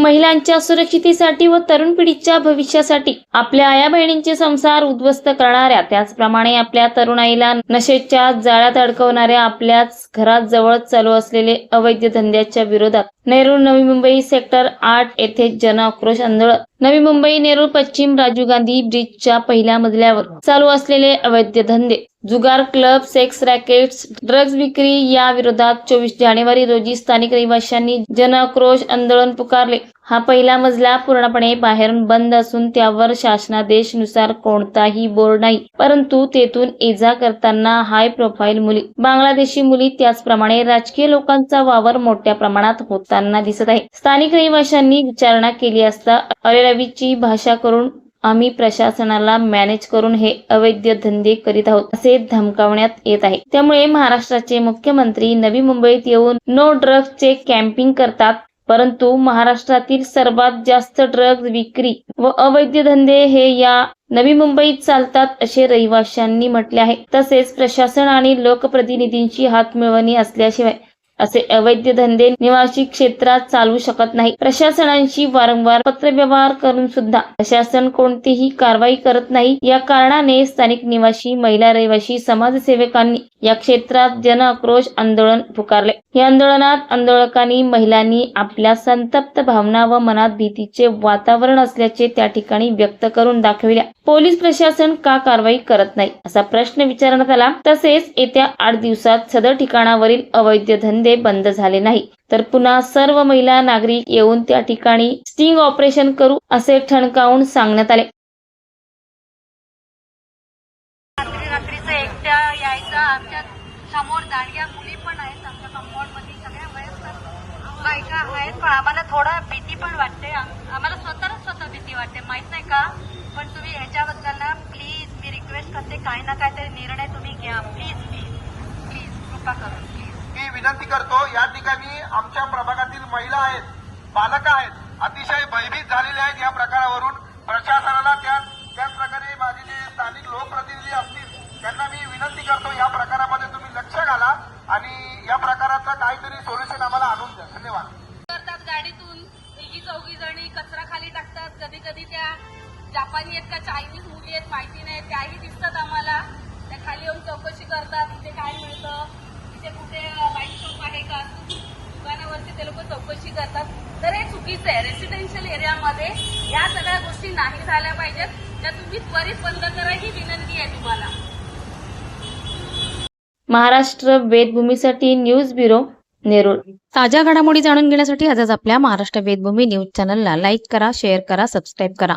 महिलांच्या सुरक्षितेसाठी व तरुण पिढीच्या भविष्यासाठी आपल्या आया बहिणींचे संसार उद्ध्वस्त करणाऱ्या त्याचप्रमाणे आपल्या तरुणाईला नशेच्या जाळ्यात अडकवणाऱ्या आपल्याच घरात जवळ चालू असलेले अवैध धंद्याच्या विरोधात नेरूळ नवी मुंबई सेक्टर आठ येथे जनआक्रोश आंदोलन. नवी मुंबई नेरूळ पश्चिम राजीव गांधी ब्रिजच्या पहिल्या मजल्यावर चालू असलेले अवैध धंदे. जुगार क्लब सेक्स रॅकेट्स ड्रग्ज विक्री या विरोधात चोवीस जानेवारी रोजी स्थानिक रहिवाशांनी जनआक्रोश आंदोलन पुकारले. हा पहिला मजला पूर्णपणे बाहेरून बंद असून त्यावर शासनादेशनुसार कोणताही बोर्ड नाही. परंतु तेथून ये करताना हाय प्रोफाईल मुली. बांगलादेशी मुली त्याचप्रमाणे राजकीय लोकांचा वावर मोठ्या प्रमाणात होताना दिसत आहे. स्थानिक रहिवाशांनी विचारणा केली असता अरेरवीची भाषा करून आम्ही प्रशासनाला मॅनेज करून हे अवैध धंदे करीत आहोत असे धमकावण्यात येत आहे. त्यामुळे महाराष्ट्राचे मुख्यमंत्री नवी मुंबईत येऊन नो ड्रग्जचे कॅम्पिंग करतात परंतु महाराष्ट्रातील सर्वात जास्त ड्रग्ज विक्री व अवैध धंदे हे या नवी मुंबईत चालतात असे रहिवाशांनी म्हटले आहे. तसेच प्रशासन आणि लोकप्रतिनिधींची हातमिळवणी असल्याशिवाय असे अवैध धंदे निवासी क्षेत्रात चालू शकत नाही प्रशासनांशी वारंवार पत्रव्यवहार करून सुद्धा प्रशासन कोणतीही कारवाई करत नाही. या कारणाने स्थानिक निवासी महिला रहिवासी समाजसेवकांनी या क्षेत्रात जन आक्रोश आंदोलन पुकारले. या आंदोलनात आंदोलकांनी महिलांनी आपल्या संतप्त भावना व मनात भीतीचे वातावरण असल्याचे त्या ठिकाणी व्यक्त करून दाखविल्या. पोलीस प्रशासन का कारवाई करत नाही? असा प्रश्न विचारण्यात आला. तसेच येत्या आठ दिवसात सदर ठिकाणावरील अवैध धंदे बंद झाले नाही. तर पुन्हा सर्व महिला नागरिक येऊन त्या ठिकाणी स्टिंग ऑपरेशन करू असे ठणकावून सांगण्यात आले. समोर दांडग्या मुली पण आहेत आमच्या कंपाऊंडमध्ये सगळ्या वयस्कर बायका आहेत पण आम्हाला थोडा भीती पण वाटते. आम्हाला स्वतःच स्वतः भीती वाटते माहीत नाही का? पण तुम्ही ह्याच्याबद्दल ना प्लीज मी रिक्वेस्ट करते काही ना काहीतरी निर्णय तुम्ही घ्या. प्लीज प्लीज प्लीज कृपा करून प्लीज मी विनंती करतो या ठिकाणी आमच्या प्रभागातील महिला आहेत बालक आहेत अतिशय भयभीत झालेले आहेत या प्रकारावरून. प्रशासनाला त्या त्याचप्रकारे माझे जे स्थानिक लोकप्रतिनिधी असतील त्यांना मी विनंती करतो या प्रकारामध्ये तुम्ही लक्ष घाला आणि या प्रकाराचा काहीतरी जपानी आहेत का चायनीज मुली आहेत माहिती नाही त्याही दिसतात आम्हाला. त्या खाली येऊन चौकशी करतात इथे काय मिळतं इथे कुठे वाईट शॉप आहे का दुकानावरती ते लोक चौकशी करतात. तर हे चुकीचं आहे. रेसिडेन्शियल एरियामध्ये या सगळ्या गोष्टी नाही झाल्या पाहिजेत. त्या तुम्ही त्वरित बंद करा ही विनंती आहे तुम्हाला. महाराष्ट्र वेदभूमीसाठी न्यूज ब्युरो नेरूळ. ताज्या घडामोडी जाणून घेण्यासाठी आजच आपल्या महाराष्ट्र वेदभूमी न्यूज चॅनलला लाईक करा शेअर करा सबस्क्राईब करा.